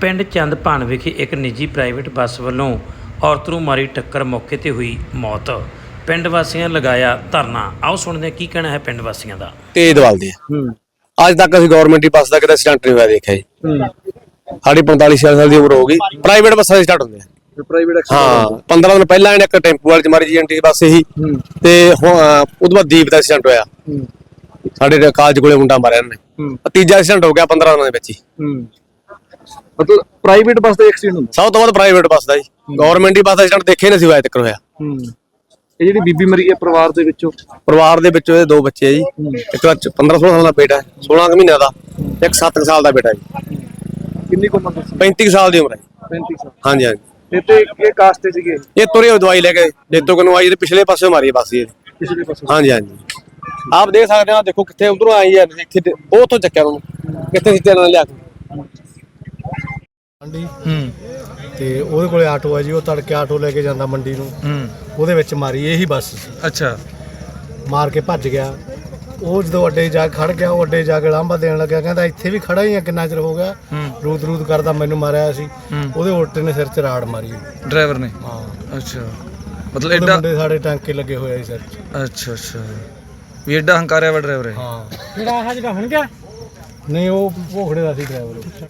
ਪਿੰਡ ਚੰਦਪਾਨ ਵਿਖੇ ਇੱਕ ਨਿੱਜੀ ਪ੍ਰਾਈਵੇਟ ਬੱਸ ਵੱਲੋਂ ਔਰਤ ਨੂੰ ਮਾਰੀ ਟੱਕਰ ਮੌਕੇ ਤੇ ਹੋਈ ਮੌਤ। ਪਿੰਡ ਵਾਸੀਆਂ ਲਗਾਇਆ ਧਰਨਾ। ਆਓ ਸੁਣਦੇ ਹਾਂ ਕੀ ਕਹਿਣਾ ਹੈ ਪਿੰਡ ਵਾਸੀਆਂ ਦਾ। ਤੇਜ਼ ਦਵਾਲਦੇ ਆ ਹੂੰ। ਅੱਜ ਤੱਕ ਅਸੀਂ ਗਵਰਨਮੈਂਟ ਦੀ ਬੱਸ ਦਾ ਕਿਤੇ ਐਕਸੀਡੈਂਟ ਨਹੀਂ ਹੋਇਆ ਦੇਖਿਆ ਜੀ। ਹੂੰ। ਸਾਡੀ 45 ਸਾਲ ਦੀ ਉਮਰ ਹੋ ਗਈ। ਪ੍ਰਾਈਵੇਟ ਬੱਸਾਂ ਦੇ ਸਟਾਰਟ ਹੁੰਦੇ ਆ। ਪ੍ਰਾਈਵੇਟ ਹਾਂ 15 ਦਿਨ ਪਹਿਲਾਂ ਇਹਨੇ ਇੱਕ ਟੈਂਪੂ ਵਾਲੇ ਚ ਮਾਰੀ ਜੀਐਨਟੀ ਬੱਸ ਇਹੀ। ਤੇ ਤੋਂ ਬਾਅਦ ਦੀਪ ਦਾ ਐਕਸੀਡੈਂਟ ਹੋਇਆ। ਸਾਡੇ ਕਾਲਜ ਕੋਲੇ ਮੁੰਡਾ ਮਾਰਿਆ ਇਹਨੇ। ਤੀਜਾ ਐਕਸੀਡੈਂਟ ਹੋ ਗਿਆ 15 ਦਿਨਾਂ ਦੇ ਵਿੱਚ ਹੂੰ। ਮਤਲਬ ਪ੍ਰਾਈਵੇਟ ਬੱਸ ਦਾ ਐਕਸੀਡੈਂਟ ਹੁੰਦਾ? ਸਭ ਤੋਂ ਵੱਧ ਪ੍ਰਾਈਵੇਟ ਬੱਸ ਦਾ ਜੀ। ਗਵਰਨਮੈਂਟ ਦੀ ਬੱਸ ਦਾ ਐਕਸੀਡੈਂਟ ਦੇਖੇ ਨਹੀਂ ਸੀ ਹੋਇਆ ਤੱਕ ਹੋਇਆ। ਹੂੰ। ਇਹ ਜਿਹੜੀ ਬੀਬੀ ਮਰੀ ਹੈ ਪਰਿਵਾਰ ਦੇ ਵਿੱਚੋਂ? ਪਰਿਵਾਰ ਦੇ ਵਿੱਚ ਇਹਦੇ ਦੋ ਬੱਚੇ ਆ ਜੀ। ਇੱਕ 15 16 ਸਾਲ ਦਾ ਬੇਟਾ ਹੈ 16 ਕੁ ਮਹੀਨਿਆਂ ਦਾ। ਇੱਕ 7 ਸਾਲ ਦਾ ਬੇਟਾ ਜੀ। ਕਿੰਨੀ ਕੁ ਉਮਰ ਦੱਸੀ? 35 ਸਾਲ ਦੀ ਉਮਰ ਹੈ। 35 ਸਾਲ। ਹਾਂਜੀ ਹਾਂਜੀ। ਤੇ ਤੇ ਇਹ ਕਾਸਤੇ ਸੀਗੇ? ਇਹ ਤੁਰੇ ਦਵਾਈ ਲੈ ਕੇ ਜੇਤੋ ਕਨੂੰ ਆਈ ਤੇ ਪਿਛਲੇ ਪਾਸੇ ਮਾਰੀ ਬੱਸ। ਪਿਛਲੇ ਪਾਸੇ। ਹਾਂਜੀ ਹਾਂਜੀ। ਆਪ ਦੇਖ ਸਕਦੇ ਹੋ ਦੇਖੋ ਕਿੱਥੇ ਉਧਰੋਂ ਆਈ ਹੈ ਇੱਥੇ ਤੇ- ਉਹ ਉੱਥੋਂ ਚੱਕਿਆ ਉਹਨੂੰ। ਕਿੱਥੇ ਸਿੱਟਿਆ ਨਾਲ ਲਿਆ ਕੇ। ਮੰਡੀ। ਹੂੰ। ਤੇ ਉਹਦੇ ਕੋਲੇ ਆਟੋ ਹੈ ਜੀ ਉਹ ਤੜਕੇ ਆਟੋ ਲੈ ਕੇ ਜਾਂਦਾ ਮੰਡੀ ਨੂੰ। ਹੂੰ। ਉਹਦੇ ਵਿੱਚ ਮਾਰੀ ਇਹੀ ਬੱਸ ਸੀ। ਅੱਛਾ। ਮਾਰ ਕੇ ਭੱਜ ਗਿਆ। ਉਹ ਜਦੋਂ ਅੱਡੇ ਜਾ ਕੇ ਖੜ ਗਿਆ ਉਹ ਅੱਡੇ ਜਾ ਕੇ ਲਾਂਬਾ ਦੇਣ ਲੱਗਿਆ। ਕਹਿੰਦਾ ਇੱਥੇ ਵੀ ਖੜਾ ਹੀ ਆ ਕਿੰਨਾ ਚਿਰ ਹੋ ਗਿਆ? ਹੂੰ। ਰੂਦ ਰੂਦ ਕਰਦਾ ਮੈਨੂੰ ਮਾਰਿਆ ਸੀ। ਹੂੰ। ਉਹਦੇ ਉਲਟੇ ਨੇ ਸਿਰ 'ਚ ਰਾੜ ਮਾਰੀ। ਡਰਾਈਵਰ ਨੇ? ਹਾਂ। ਅੱਛਾ। ਮਤਲਬ ਉਹਦੇ ਐਡਾ ਮੁੰਡੇ ਸਾਡੇ ਟਾਂਕੇ ਲੱਗੇ ਹੋਏ ਆ ਸਿਰ 'ਚ। ਅੱਛਾ ਅੱਛਾ। ਵੀ ਐਡਾ ਹੰਕਾਰਿਆ ਵਾ ਡਰਾਈਵਰ ਇਹ? ਹਾਂ। ਜਿਹੜਾ ਆਹ ਜਿਹੜਾ ਹੁਣ ਗਿਆ? ਨਹੀਂ ਉਹ ਭੋਖੜੇ ਦਾ ਸੀ ਡਰਾਈਵਰ।